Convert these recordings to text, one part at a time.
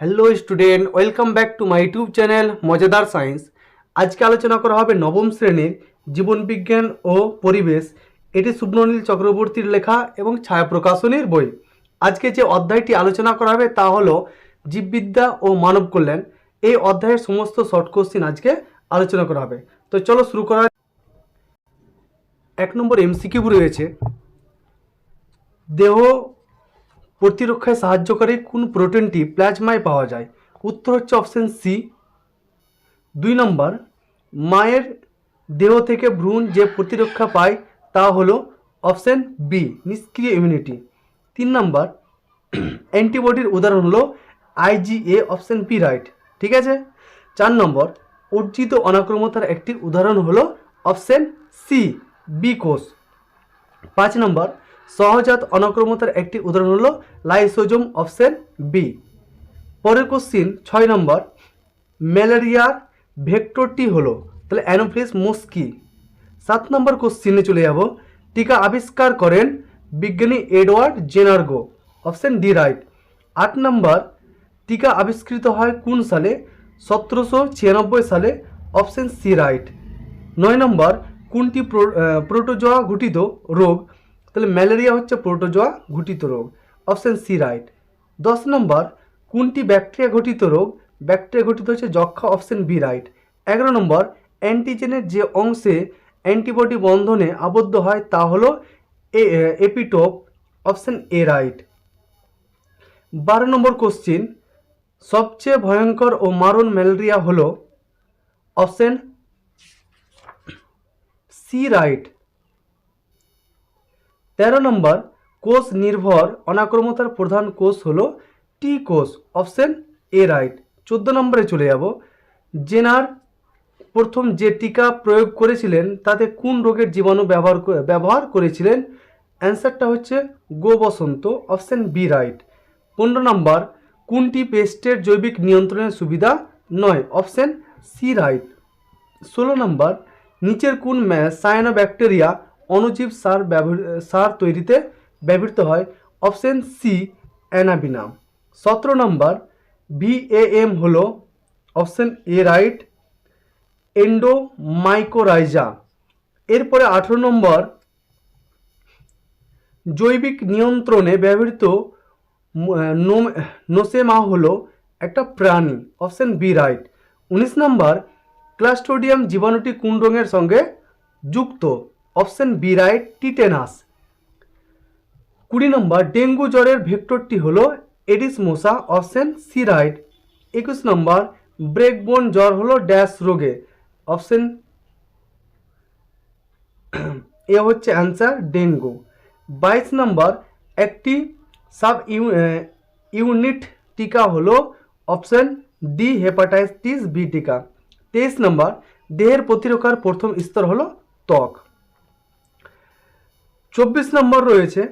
Hello student welcome back to my YouTube channel মজাদার science আজকে আলোচনা করা হবে নবম শ্রেণির জীবনবিজ্ঞান ও পরিবেশ। এটি শুভ্রনীল চক্রবর্তীর লেখা এবং ছায়া প্রকাশনীর বই। আজকে যে অধ্যায়টি আলোচনা করা হবে তা হলো জীববিদ্যা ও মানব কল্যাণ। এই অধ্যায়ের সমস্ত শর্ট কোশ্চিন আজকে আলোচনা করা হবে। তো চলো শুরু করা এক নম্বর এমসিকিউ রয়েছে। দেহ প্রতিরক্ষায় সাহায্যকারী কোন প্রোটিনটি প্লাজমায় পাওয়া যায়? উত্তর হচ্ছে অপশন সি দুই নম্বর, মায়ের দেহ থেকে ভ্রূণ যে প্রতিরক্ষা পায় তা হলো অপশন বি নিষ্ক্রিয় ইমিউনিটি তিন নম্বর, অ্যান্টিবডির উদাহরণ হলো আইজিএ অপশন বি রাইট ঠিক আছে? চার নম্বর, অর্জিত অনাক্রমতার একটি উদাহরণ হলো অপশন সি বি কোষ। পাঁচ নম্বর সহজাত অনাক্রমতার একটি উদাহরণ হলো লাইসোজোম অপশন বি। পরের কোশ্চিন ছয় নম্বর, ম্যালেরিয়ার ভেক্টরটি হলো, তাহলে অ্যানোফিলিস মস্কি সাত নম্বর কোশ্চিনে চলে যাব। টিকা আবিষ্কার করেন বিজ্ঞানী এডওয়ার্ড জেনার্গো, অপশন ডি রাইট। আট নম্বর, টিকা আবিষ্কৃত হয় কোন সালে? সতেরোশো ছিয়ানব্বই সালে, অপশন সি রাইট। নয় নম্বর, কোনটি প্রো- প্রোটোজোয়া ঘটিত রোগ তাহলে ম্যালেরিয়া হচ্ছে প্রোটোজোয়া ঘটিত রোগ। Option C right. দশ নম্বর, কোনটি ব্যাকটেরিয়া ঘটিত রোগ? ব্যাকটেরিয়া ঘটিত হচ্ছে যক্ষা অপশান বি রাইট। এগারো নম্বর, অ্যান্টিজেনের যে অংশে অ্যান্টিবডি বন্ধনে আবদ্ধ হয় তা হলো এপিটোপ, অপশান এ রাইট। বারো নম্বর কোশ্চিন, সবচেয়ে ভয়ঙ্কর ও মারণ ম্যালেরিয়া হলো অপশন সি রাইট। তেরো নম্বর, কোষ নির্ভর অনাক্রমতার প্রধান কোষ হলো টি কোষ অপশন এ রাইট চোদ্দ নম্বরে চলে যাব। জেনার প্রথম যে টিকা প্রয়োগ করেছিলেন, তাতে কোন রোগের জীবাণু ব্যবহার ব্যবহার করেছিলেন? অ্যান্সারটা হচ্ছে গো বসন্ত অপশন বি রাইট পনেরো নম্বর, কোনটি পেস্টের জৈবিক নিয়ন্ত্রণের সুবিধা নয় অপশন সি রাইট ষোলো নম্বর, নিচের কোন সায়ানো ব্যাকটেরিয়া অণুজীব সার সার তৈরিতে ব্যবহৃত হয়। অপশন সি, অ্যানাবিনাম। সতেরো নম্বর ভিএএম হল অপশন এ রাইট, এন্ডোমাইকোরাইজা। এরপরে আঠেরো নম্বর, জৈবিক নিয়ন্ত্রণে ব্যবহৃত নোসেমা হল একটা প্রাণী, অপশন বি রাইট। উনিশ নম্বর, ক্লাস্টোডিয়াম জীবাণুটি কোন রঙের সঙ্গে যুক্ত? Option B right, tetanus. কুড়ি নম্বর, ডেঙ্গু জ্বরের ভেক্টরটি হল এডিস মশা অপশন সি রাইট। একুশ নম্বর, ব্রেকবোন জ্বর হলো ড্যাশ রোগে। অপশন এ হচ্ছে অ্যান্সার, ডেঙ্গু। বাইশ নম্বর, একটি সাব ইউনিট টিকা হলো অপশন ডি, হেপাটাইটিস বি টিকা। তেইশ নম্বর, দেহের প্রতিরক্ষার প্রথম স্তর হলো ত্বক। চব্বিশ নম্বর রয়েছে,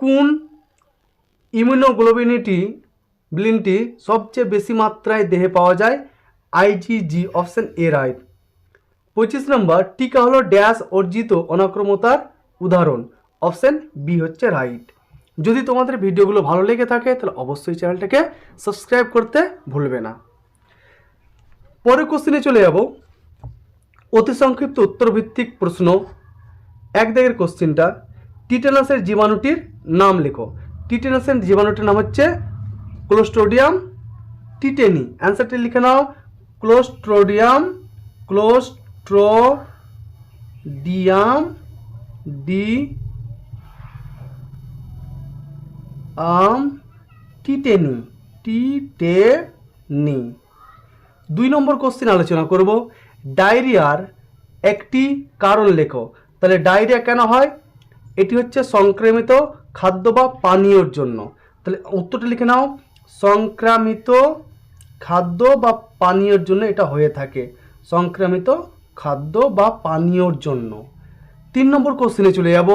কোন ইমিউনোগ্লোবিনিটি ব্লিনটি সবচেয়ে বেশি মাত্রায় দেহে পাওয়া যায়? আইজিজি অপশন এ রাইট পঁচিশ নম্বর, টিকা হলো ড্যাশ অর্জিত অনাক্রমতার উদাহরণ অপশন বি হচ্ছে রাইট যদি তোমাদের ভিডিওগুলো ভালো লেগে থাকে, তাহলে অবশ্যই চ্যানেলটাকে সাবস্ক্রাইব করতে ভুলবে না। পরের কোশ্চেনে চলে যাব। অতি সংক্ষিপ্ত উত্তরভিত্তিক প্রশ্ন এক দাগের কোশ্চেনটা। টিটেনাসের জীবাণুটির নাম লেখো। টিটেনাসের জীবাণুটির নাম হচ্ছে ক্লোস্ট্রোডিয়াম টিটেনি। অ্যান্সারটি লিখে নাও। ক্লোস্ট্রোডিয়াম ক্লোস্ট্রোডিয়াম, ডি, আম, টিটেনি টিটেনি। দুই নম্বর কোশ্চেন আলোচনা করব। ডায়রিয়ার একটি কারণ লেখো। তাহলে ডায়রিয়া কেন হয়? এটি হচ্ছে সংক্রামিত খাদ্য বা পানীয়র জন্য। তাহলে উত্তরটা লিখে নাও। সংক্রামিত খাদ্য বা পানীয়র জন্য এটা হয়ে থাকে। সংক্রামিত খাদ্য বা পানীয়র জন্য। তিন নম্বর কোশ্চেনে চলে যাব।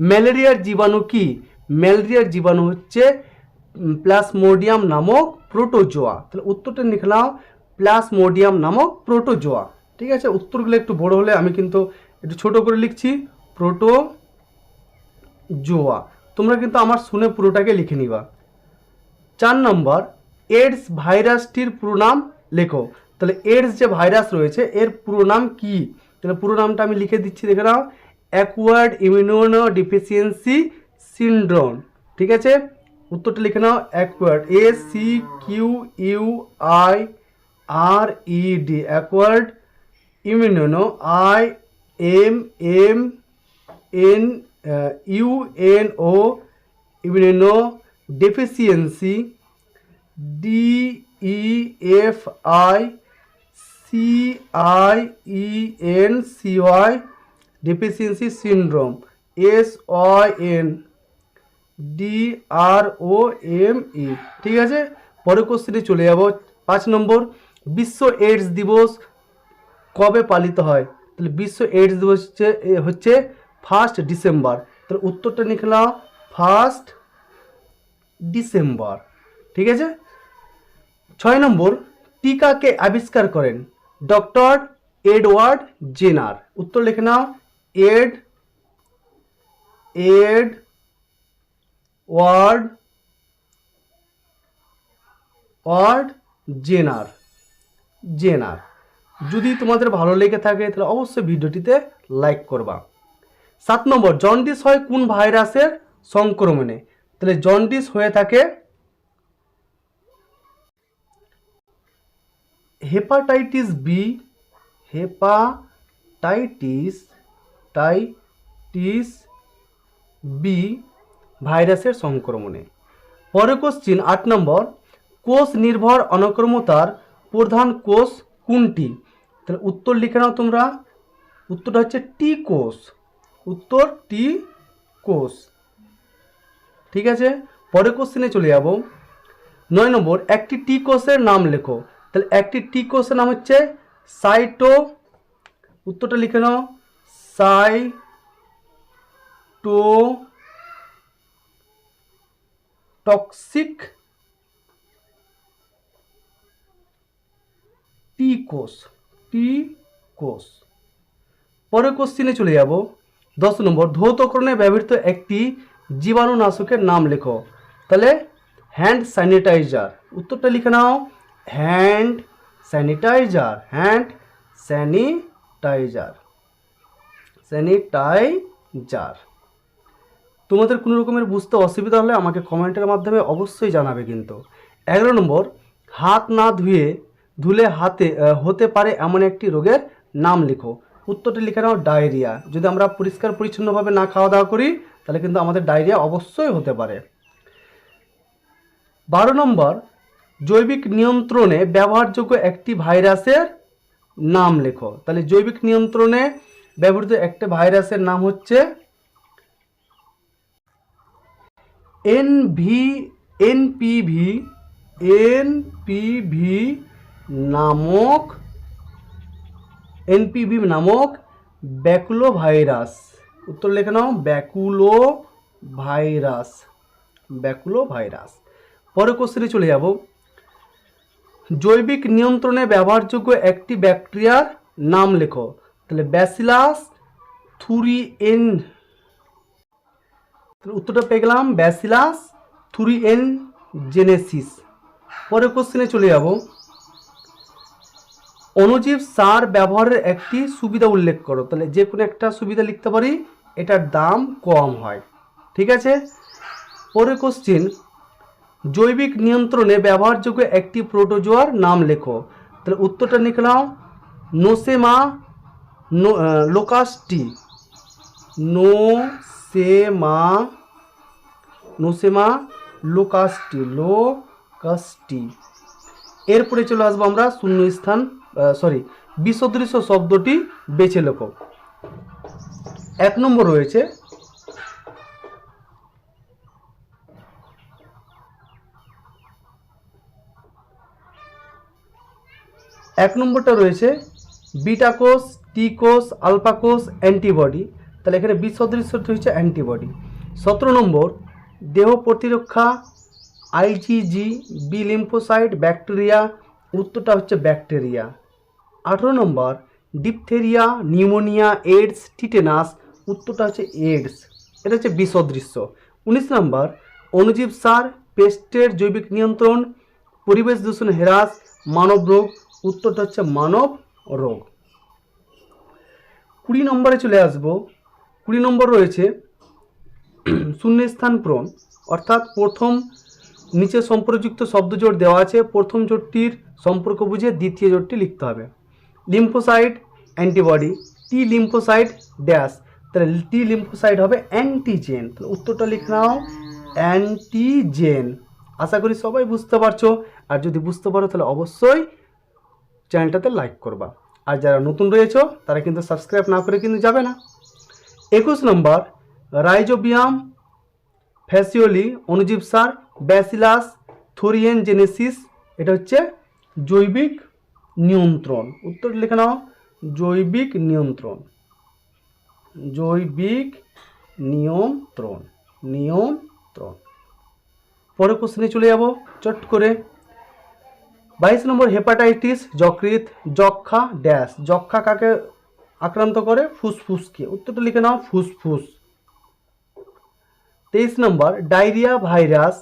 ম্যালেরিয়ার জীবাণু কি? ম্যালেরিয়ার জীবাণু হচ্ছে প্লাসমোডিয়াম নামক প্রোটোজোয়া। তাহলে উত্তরটা লিখলাম প্লাসমোডিয়াম নামক প্রোটোজোয়া। ঠিক আছে? উত্তরগুলো একটু বড় হলে আমি কিন্তু একটু ছোট করে লিখছি। Protozoa. তোমরা কিন্তু আমার শুনে পুরোটাকে লিখে নিবা। চার নম্বর, এডস ভাইরাসটির পুরো নাম লেখো। তাহলে এডস যে ভাইরাস রয়েছে, এর পুরো নাম কি? তাহলে পুরো নামটা আমি লিখে দিচ্ছি, দেখে নাও। Acquired immuno deficiency syndrome. ঠিক আছে? উত্তরটা লিখে নাও acquired A C Q U I R E D. Immuno, I, M M, N U, N, O, immuno deficiency, D, E, F, I, C, I, E, N, C, Y, deficiency syndrome, S, Y, N, D, R, O, M, E, ঠিক আছে? পরের কোশ্চেনে চলে যাব। পাঁচ নম্বর, বিশ্ব AIDS দিবস কবে পালিত হয়? তাহলে বিশ্ব এইডস দিবস হচ্ছে ফার্স্ট ডিসেম্বর তাহলে উত্তরটা লিখলাম ফার্স্ট ডিসেম্বর ঠিক আছে? ছয় নম্বর, টিকাকে আবিষ্কার করেন ডক্টর এডওয়ার্ড জেনার। উত্তর লিখে নাও, ed ed ward ward Jenner Jenner. যদি তোমাদের ভালো লেগে থাকে, তাহলে অবশ্যই ভিডিওটিতে লাইক করবা। সাত নম্বর জন্ডিস হয় কোন ভাইরাসের সংক্রমণে? তাহলে জন্ডিস হয়ে থাকে hepatitis B hepatitis titis B ভাইরাসের সংক্রমণে। পরে কোশ্চিন আট নম্বর, কোষ নির্ভর অনক্রমতার প্রধান কোষ কোনটি? তাহলে উত্তর লিখে নাও তোমরা। উত্তরটা হচ্ছে টি কোষ। উত্তর টি কোষ। ঠিক আছে? পরে কোশ্চেনে চলে যাব। নয় নম্বর, একটি টি কোষের নাম লেখো। তাহলে একটি টি কোষের নাম হচ্ছে সাইটো। উত্তরটা লিখে নাও। সাই টো টক্সিক টি কোষ। টি কোষ। পরের কোশ্চিনে চলে যাব। দশ নম্বর, ধৌতকরণে ব্যবহৃত একটি জীবাণুনাশকের নাম লেখো। তাহলে হ্যান্ড স্যানিটাইজার উত্তরটা লিখে নাও। Hand sanitiser hand sanitiser sanitiser তোমাদের কোনো রকমের বুঝতে অসুবিধা হলে আমাকে কমেন্টের মাধ্যমে অবশ্যই জানাবে কিন্তু। এগারো নম্বর, হাত না ধুয়ে ধুলে হাতে হতে পারে এমন একটি রোগের নাম লেখো। উত্তরটি লিখে নাও, ডায়রিয়া। যদি আমরা পরিষ্কার পরিচ্ছন্নভাবে না খাওয়া দাওয়া করি, তাহলে কিন্তু আমাদের ডায়রিয়া অবশ্যই হতে পারে। বারো নম্বর, জৈবিক নিয়ন্ত্রণে ব্যবহারযোগ্য একটি ভাইরাসের নাম লেখো। তাহলে জৈবিক নিয়ন্ত্রণে ব্যবহৃত একটা ভাইরাসের নাম হচ্ছে এনভি, এনপিভি এনপিভি নামক এনপিভি নামক ব্যাকুলো ভাইরাস উত্তর লেখে নাও ব্যাকুলো ভাইরাস ব্যাকুলো ভাইরাস পরের কোশ্চেনে চলে যাব। জৈবিক নিয়ন্ত্রণে ব্যবহারযোগ্য একটি ব্যাকটেরিয়ার নাম লেখো। তাহলে ব্যাসিলাস থুরিএন তাহলে উত্তরটা পেয়ে গেলাম, ব্যাসিলাস থুরিএন জেনেসিস। পরের কোশ্চেনে চলে যাব। অণুজীব সার ব্যবহারের একটি সুবিধা উল্লেখ করো। তাহলে যে কোনো একটা সুবিধা লিখতে পারি, এটার দাম কম হয়। ঠিক আছে? পরে কোশ্চিন জৈবিক নিয়ন্ত্রণে ব্যবহারযোগ্য একটি প্রোটোজোয়ার নাম লেখো। তাহলে উত্তরটা লিখলাম নোসেমা লোকাস্টি নোসেমা নোসেমা লোকাস্টি লোকাস্টি এরপরে চলে আসব আমরা শূন্য স্থান সরি বিসদৃশ্য শব্দটি বেছে লেখো। এক নম্বর রয়েছে, এক নম্বরটা রয়েছে বিটা কোষ টি কোষ আলফা কোষ অ্যান্টিবডি। তাহলে এখানে বিশ সদৃশ্যটি হচ্ছে অ্যান্টিবডি। সতেরো নম্বর, দেহ প্রতিরক্ষা আইজিজি বি লিম্ফোসাইট, ব্যাকটেরিয়া, উত্তরটা হচ্ছে ব্যাকটেরিয়া। আঠেরো নম্বর ডিপথেরিয়া নিউমোনিয়া এইডস টিটেনাস উত্তরটা হচ্ছে এইডস এটা হচ্ছে বিসদৃশ্য। উনিশ নম্বর, অণুজীব সার, পেস্টের জৈবিক নিয়ন্ত্রণ, পরিবেশ দূষণ হ্রাস, মানব রোগ, উত্তরটা হচ্ছে মানব রোগ। কুড়ি নম্বরে চলে আসব। কুড়ি নম্বর রয়েছে, শূন্যস্থান পূরণ, অর্থাৎ প্রথম নিচে সম্পর্কযুক্ত শব্দজোট দেওয়া আছে, প্রথম জোটটির সম্পর্ক বুঝে দ্বিতীয় জোটটি লিখতে হবে। Lymphocyte antibody T lymphocyte dash তাহলে টি লিম্ফোসাইট হবে অ্যান্টিজেন তাহলে উত্তরটা লিখে নাও অ্যান্টিজেন আশা করি সবাই বুঝতে পারছ। আর যদি বুঝতে পারো, তাহলে অবশ্যই চ্যানেলটাতে লাইক করবা। আর যারা নতুন রয়েছে, তারা কিন্তু সাবস্ক্রাইব না করে কিন্তু যাবে না। একুশ নম্বর রাইজোবিয়াম ফ্যাসিওলি অনুজীব সার ব্যাসিলাস থোরিয়েন জেনেসিস এটা হচ্ছে জৈবিক নিয়ন্ত্রণ। উত্তর লিখে নাও, জৈবিক নিয়ন্ত্রণ। জৈবিক নিয়ন্ত্রণ নিয়ন্ত্রণ। পরের কোশ্চেনে চলে যাব, চট করে। বাইশ নম্বর, হেপাটাইটিস যকৃত যক্ষা, ড্যাশ। যক্ষা কাকে আক্রান্ত করে? ফুসফুসকে। উত্তরটা লিখে নাও, ফুসফুস। তেইশ নম্বর, ডায়রিয়া ভাইরাস,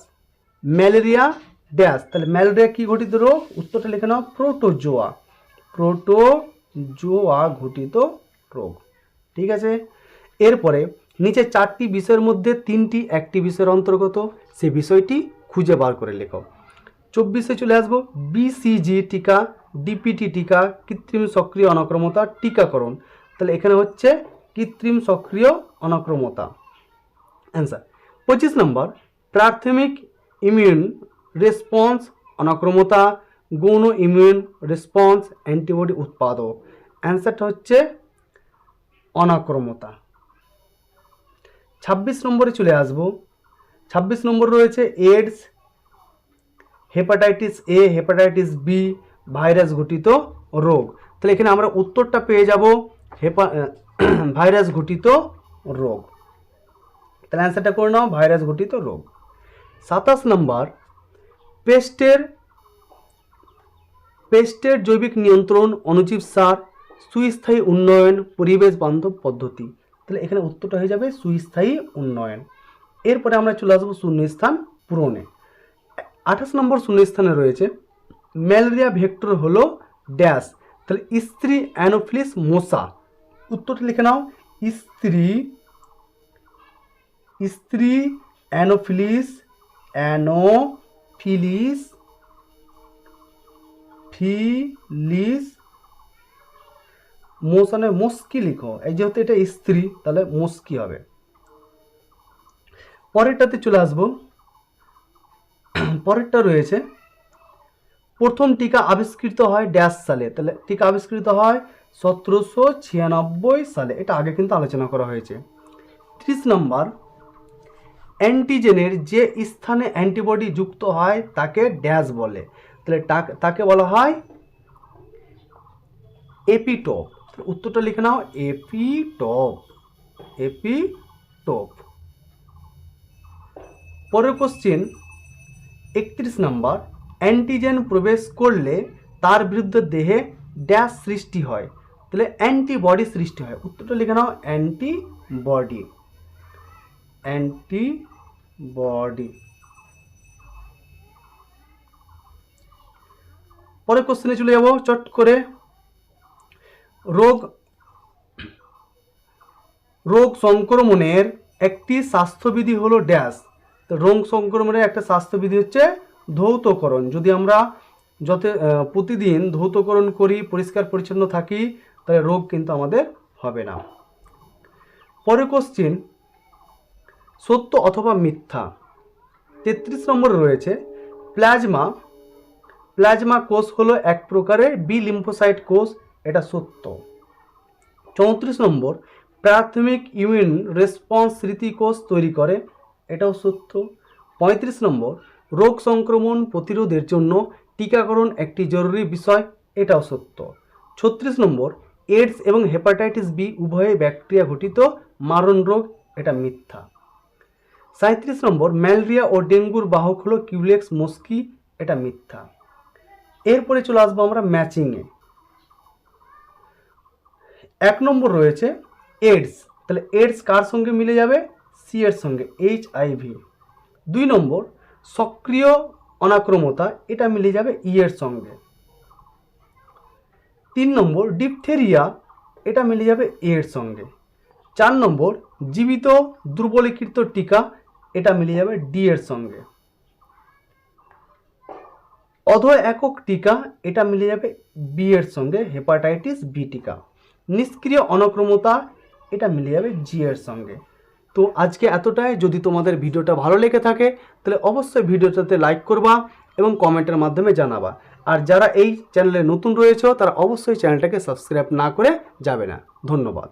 ম্যালেরিয়া ড্যাশ তাহলে ম্যালেরিয়া কি ঘটিত রোগ? উত্তরটা লিখে নাও, প্রোটোজোয়া। প্রোটোজোয়া ঘটিত রোগ। ঠিক আছে? এরপরে, নিচে চারটি বিষয়ের মধ্যে তিনটি একটি বিষয়ের অন্তর্গত, সে বিষয়টি খুঁজে বার করে লেখো। চব্বিশে চলে আসব বিসিজি টিকা ডিপিটি টিকা, কৃত্রিম সক্রিয় অনক্রমতা, টিকাকরণ। তাহলে এখানে হচ্ছে কৃত্রিম সক্রিয় অনক্রমতা। অ্যান্সার পঁচিশ নম্বর, প্রাথমিক ইমিউন রেসপন্স অনাক্রমতা গৌণ ইমিউন রেসপন্স অ্যান্টিবডি উৎপাদক অ্যান্সারটা হচ্ছে অনাক্রমতা ছাব্বিশ নম্বরে চলে আসব। ছাব্বিশ নম্বর রয়েছে AIDS hepatitis A hepatitis B virus ঘটিত রোগ। তাহলে এখানে আমরা উত্তরটা পেয়ে যাব, হেপা ভাইরাস ঘটিত রোগ। তাহলে অ্যান্সারটা করে নাও ভাইরাস ঘটিত রোগ। সাতাশ নম্বর পেস্টের পেস্টের জৈবিক নিয়ন্ত্রণ, অনুজীব সার, সুস্থায়ী উন্নয়ন, পরিবেশ বান্ধব পদ্ধতি। তাহলে এখানে উত্তরটা হয়ে যাবে সুস্থায়ী উন্নয়ন। এরপরে আমরা চলে আসব শূন্যস্থান পূরণে। আঠাশ নম্বর শূন্যস্থানে রয়েছে, ম্যালেরিয়া ভেক্টর হলো ড্যাশ। তাহলে স্ত্রী অ্যানোফিলিস মশা উত্তরটা লিখে নাও, স্ত্রী স্ত্রী অ্যানোফিলিস অ্যানোফিলিস ফিলিস মোশনে মুস্কি লিখো। এই যেহেতু এটা স্ত্রী, তাহলে মুস্কি হবে। পরেরটাতে চলে আসব। পরেরটা রয়েছে, প্রথম টিকা আবিষ্কৃত হয় ড্যাশ সালে। তাহলে টিকা আবিষ্কৃত হয় সতেরোশো ছিয়ানব্বই সালে। এটা আগে কিন্তু আলোচনা করা হয়েছে। ত্রিশ নম্বর অ্যান্টিজেনের যে স্থানে অ্যান্টিবডি যুক্ত হয়, তাকে ড্যাশ বলে। তাহলে তাক- বলা হয় এপিটোপ উত্তরটা লিখে নাও এপিটোপ এপিটোপ পরের কোশ্চেন একত্রিশ নম্বর অ্যান্টিজেন প্রবেশ করলে তার বিরুদ্ধে দেহে ড্যাশ সৃষ্টি হয়। তাহলে অ্যান্টিবডি সৃষ্টি হয়। উত্তরটা লিখে নাও অ্যান্টিবডি অ্যান্টিবডি পরের কোশ্চেনে চলে যাব, চট করে। রোগ রোগ সংক্রমণের একটি স্বাস্থ্যবিধি হলো ড্যাশ। রোগ সংক্রমণের একটা স্বাস্থ্যবিধি হচ্ছে ধৌতকরণ। যদি আমরা যত প্রতিদিন ধৌতকরণ করি, পরিষ্কার পরিচ্ছন্ন থাকি, তাহলে রোগ কিন্তু আমাদের হবে না। পরের কোশ্চিন সত্য অথবা মিথ্যা। তেত্রিশ নম্বরে রয়েছে, প্লাজমা। প্লাজমা কোষ হলো এক প্রকারের বি লিম্ফোসাইট কোষ, এটা সত্য। চৌত্রিশ নম্বর, প্রাথমিক ইমিউন রেসপন্স স্মৃতিকোষ তৈরি করে, এটাও সত্য। পঁয়ত্রিশ নম্বর, রোগ সংক্রমণ প্রতিরোধের জন্য টিকাকরণ একটি জরুরি বিষয়, এটাও সত্য। ছত্রিশ নম্বর এইডস এবং হেপাটাইটিস বি উভয়ে ব্যাকটেরিয়া ঘটিত, মারণ রোগ, এটা মিথ্যা। সাঁত্রিশ নম্বর, ম্যালেরিয়া ও ডেঙ্গুর বাহক হলো কিউলেক্স, মস্কি, এটা মিথ্যা। এরপরে চলে আসব আমরা ম্যাচিংয়ে। এক নম্বর রয়েছে এইডস তাহলে এইডস কার সঙ্গে মিলে যাবে? সি এর সঙ্গে, এইচ আইভি দুই নম্বর, সক্রিয় অনাক্রমতা, এটা মিলে যাবে ই এর সঙ্গে। তিন নম্বর, ডিপথেরিয়া, এটা মিলে যাবে এ এর সঙ্গে। চার নম্বর, জীবিত দুর্বলীকৃত টিকা এটা মিলে যাবে ডি এর সঙ্গে। অধ একক টিকা, এটা মিলে যাবে বি এর সঙ্গে হেপাটাইটিস বি টিকা। নিষ্ক্রিয় অনক্রমতা, এটা মিলে যাবে জি এর সঙ্গে। তো আজকে এতটাই। যদি তোমাদের ভিডিওটা ভালো লেগে থাকে, তাহলে অবশ্যই ভিডিওটাতে লাইক করবা এবং কমেন্টের মাধ্যমে জানাবা। আর যারা এই চ্যানেলে নতুন রয়েছে, তারা অবশ্যই চ্যানেলটাকে সাবস্ক্রাইব না করে যাবে না। ধন্যবাদ।